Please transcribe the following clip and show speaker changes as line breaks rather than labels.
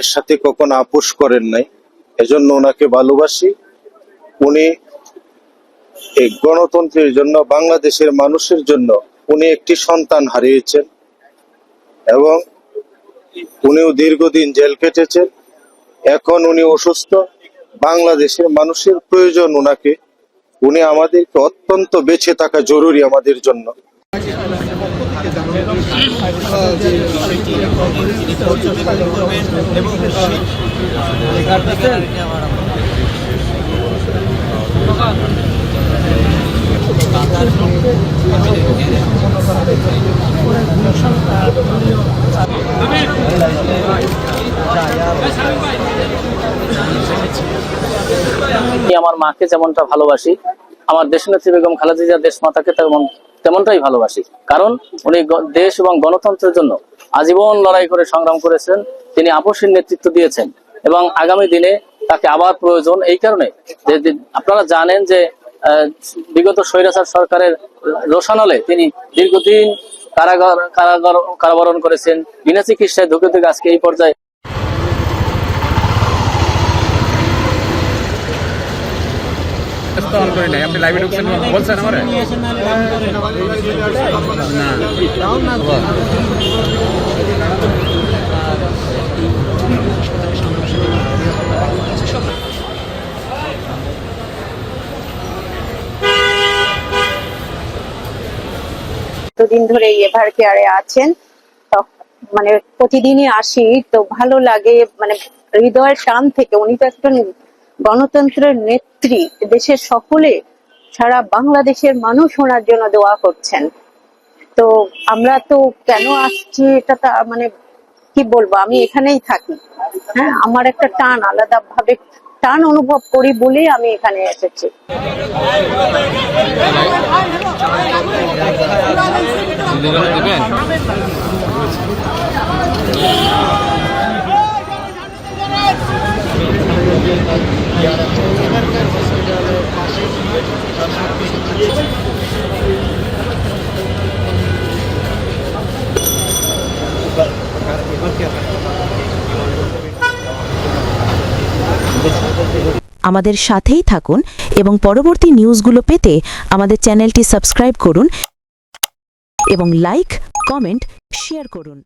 এর সাথে কখনো আপোষ করেন নাই। এজন্য ওনাকে ভালোবাসি। উনি এই গণতন্ত্রের জন্য বাংলাদেশের মানুষের জন্য উনি একটি সন্তান হারিয়েছেন এবং উনিও দীর্ঘদিন জেল কেটেছেন। এখন উনি অসুস্থ। বাংলাদেশের মানুষের প্রয়োজন ওনাকে উনি আমাদেরকে অত্যন্ত বেঁচে থাকা জরুরি আমাদের জন্য।
আমি আমার মাকে যেমনটা ভালোবাসি আমার দেশনেত্রী বেগম খালেদা জিয়া দেশ মাতাকে তেমন তেমনটাই ভালোবাসি। কারণ উনি দেশ এবং গণতন্ত্রের জন্য আজীবন লড়াই করে সংগ্রাম করেছেন, তিনি আপসের নেতৃত্ব দিয়েছেন এবং আগামী দিনে তাকে আবার প্রয়োজন এই কারণে। যে আপনারা জানেন যে বিগত স্বৈরাচার সরকারের রোশানলে তিনি দীর্ঘদিন কারাগার কারাগার কারাবরণ করেছেন। বিনা চিকিৎসায় ধুকে ধুকে আজকে এই পর্যায়ে
করি নাই আপনি লাইভে ঢুকছেন, বলছেন না
ধরে এভার কেয়ারে আছেন মানে প্রতিদিনই আসি, তো ভালো লাগে মানে হৃদয়ের টান থেকে, উনি তো একজন গণতন্ত্রের নেত্রী দেশের সকলে সারা বাংলাদেশের মানুষ ওনার জন্য দোয়া করছেন তো আমরা তো কেন আসছি এটা তা মানে কি বলব আমি এখানেই থাকি হ্যাঁ আমার একটা টান আলাদা ভাবে টান অনুভব করি বলেই আমি এখানে এসেছি
আমাদের সাথেই থাকুন এবং পরবর্তী নিউজগুলো পেতে আমাদের চ্যানেলটি সাবস্ক্রাইব করুন এবং লাইক, কমেন্ট, শেয়ার করুন।